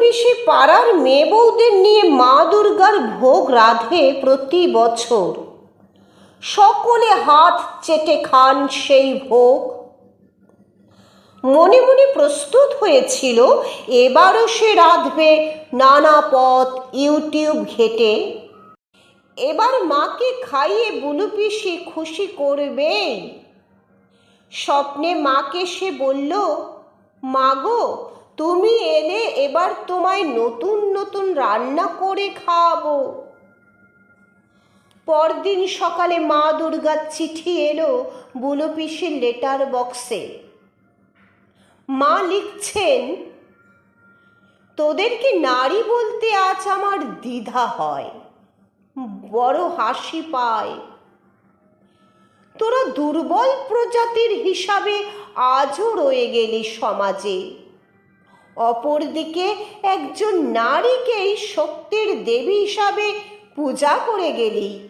পিসি পাড়ার মেয়ে বউদের নিয়ে মা দুর্গার ভোগ রাধে প্রতি বছর। সকলে হাত চেটে খান সেই ভোগ। মনে মনে প্রস্তুত হয়েছিল, এবারও সে রাঁধবে নানা পথ ইউটিউব ঘেটে। এবার মাকে খাইয়ে বুলু পিসি খুশি করবেই স্বপ্নে মাকে সে বলল মাগো তুমি এলে এবার তোমায় নতুন নতুন রান্না করে খাওয়াবো। পরদিন সকালে মা দুর্গার চিঠি এলো বুলো পিসির লেটার বক্সে। মা লিখছেন তোদেরকে নারী বলতে আজ আমার দ্বিধা হয়, বড় হাসি পায়। তোরা দুর্বল প্রজাতির হিসাবে আজও রয়ে গেলি সমাজে। অপরদিকে একজন নারীকেই শক্তির দেবী হিসাবে পূজা করে গেলি।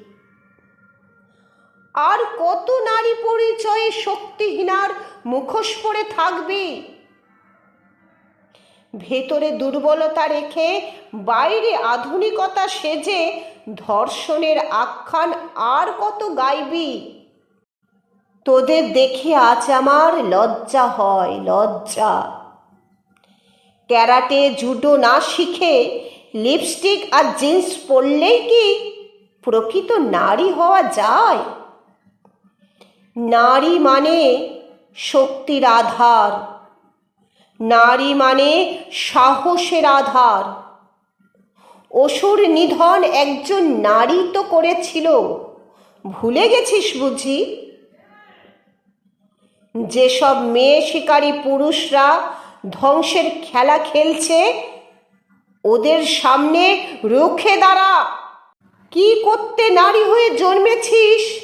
আর কত নারী পরিচয়ে শক্তিহীনার মুখোশ পরে থাকবে? ভেতরে দুর্বলতা রেখে বাইরে আধুনিকতা সেজে ধর্ষণের আখ্যান আর কত গাইবি? তোদের দেখে আজ আমার লজ্জা হয়, লজ্জা। ক্যারাটে, জুডো না শিখে লিপস্টিক আর জিন্স পরলেই কি প্রকৃত নারী হওয়া যায়? নারী মানে শক্তির আধার। নারী মানে সাহসের আধার। অসুর নিধন একজন নারী তো করেছিল। ভুলে গেছিস বুঝি? যেসব মেয়ে শিকারী পুরুষরা ধ্বংসের খেলা খেলছে। ওদের সামনে রুখে দাঁড়া। কি করতে নারী হয়ে জন্মেছিস?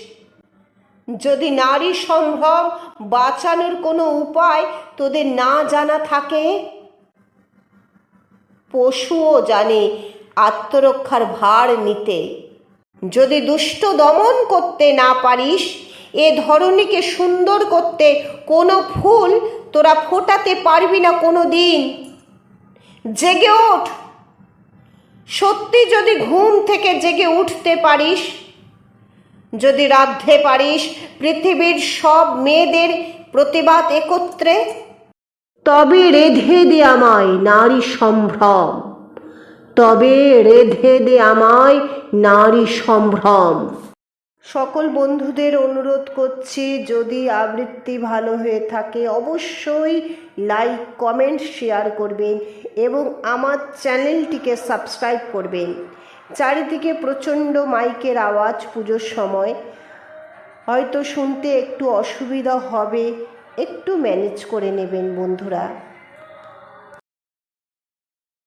যদি নারী সম্ভব, বাঁচানোর কোনো উপায় তোদের না জানা থাকে? পশুও জানে আত্মরক্ষার ভার নিতে। যদি দুষ্ট দমন করতে না পারিস, এ ধরনীকে সুন্দর করতে কোনো ফুল তোরা ফোটাতে পারবি না কোনো দিন জেগে ওঠ। সত্যি যদি ঘুম থেকে জেগে উঠতে পারিস, যদি রাধতে পারিস, পৃথিবীর সব মেয়েদের প্রতিবাদ একত্রে, তবে রেধে দে আমায় নারী সম্ভ্রম। তবে রেধে দে আমায় নারী সম্ভ্রম। সকল বন্ধুদের অনুরোধ করছি, যদি আবৃত্তি ভালো হয়ে থাকে, অবশ্যই লাইক কমেন্ট শেয়ার করবেন এবং আমার চ্যানেলটিকে সাবস্ক্রাইব করবেন। চারিদিকে প্রচণ্ড মাইকের আওয়াজ পুজোর সময়। হয়তো শুনতে একটু অসুবিধা হবে, একটু ম্যানেজ করে নেবেন বন্ধুরা।